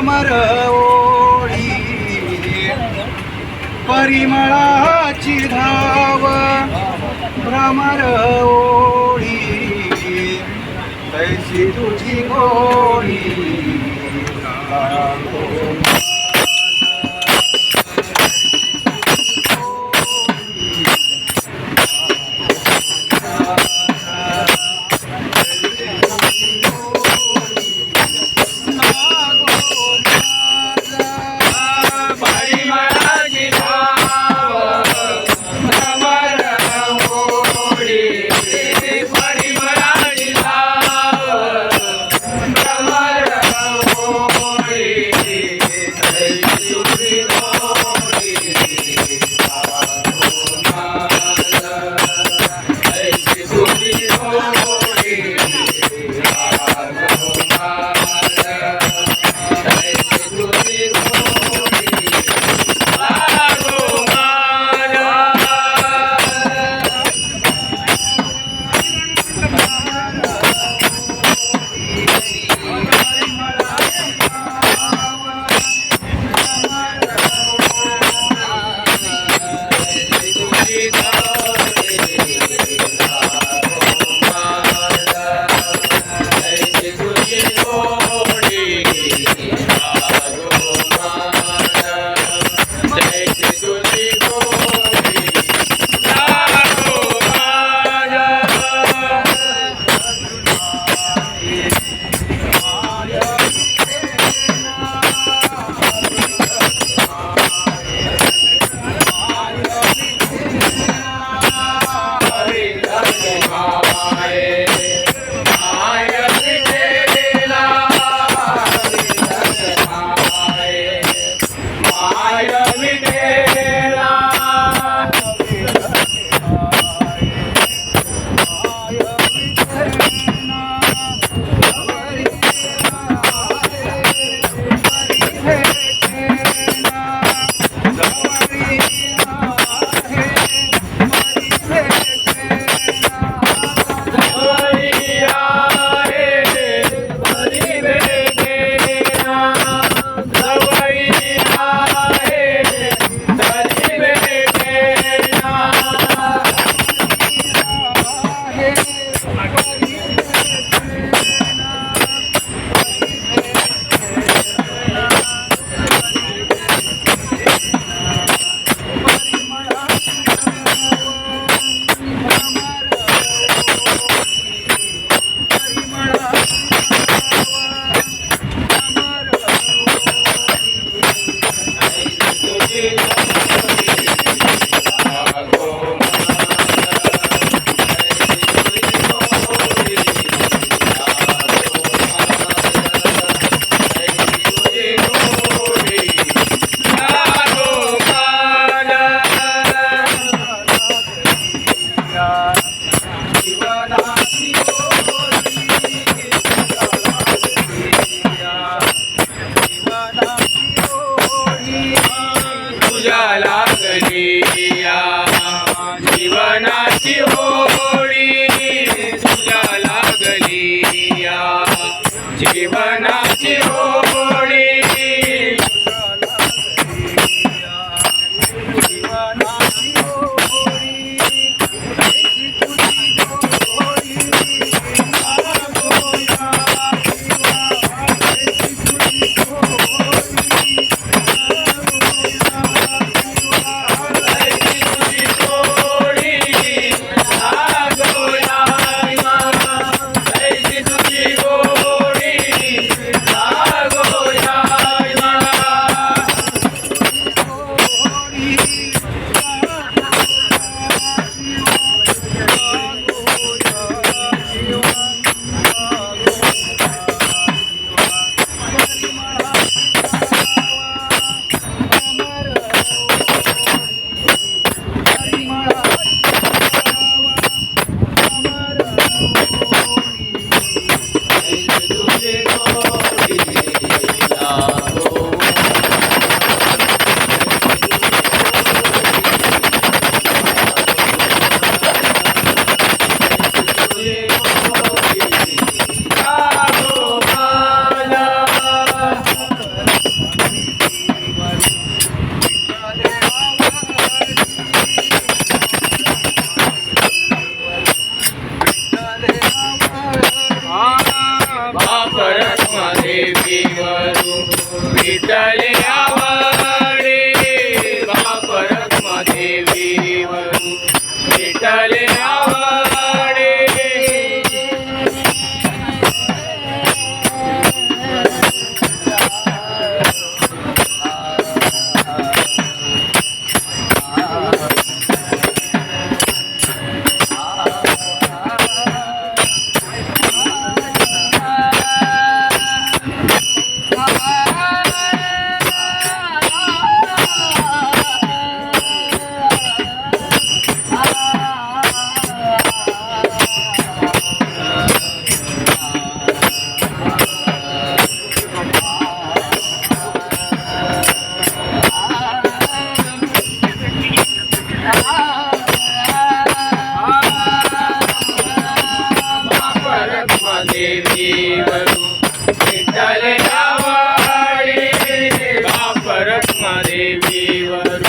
भ्रमर ओळी. परिमळाची धाव भ्रमर ओळी. तैशी तुझी गोळी Yeah. तुझ्या लागली जीवनाची होळी तुझ्या लागली या जीवनाची होळी Yeah. बाप रखमादेवीवरून विठ्ठले आवडे बाप रखमादेवीवरून विठ्ठले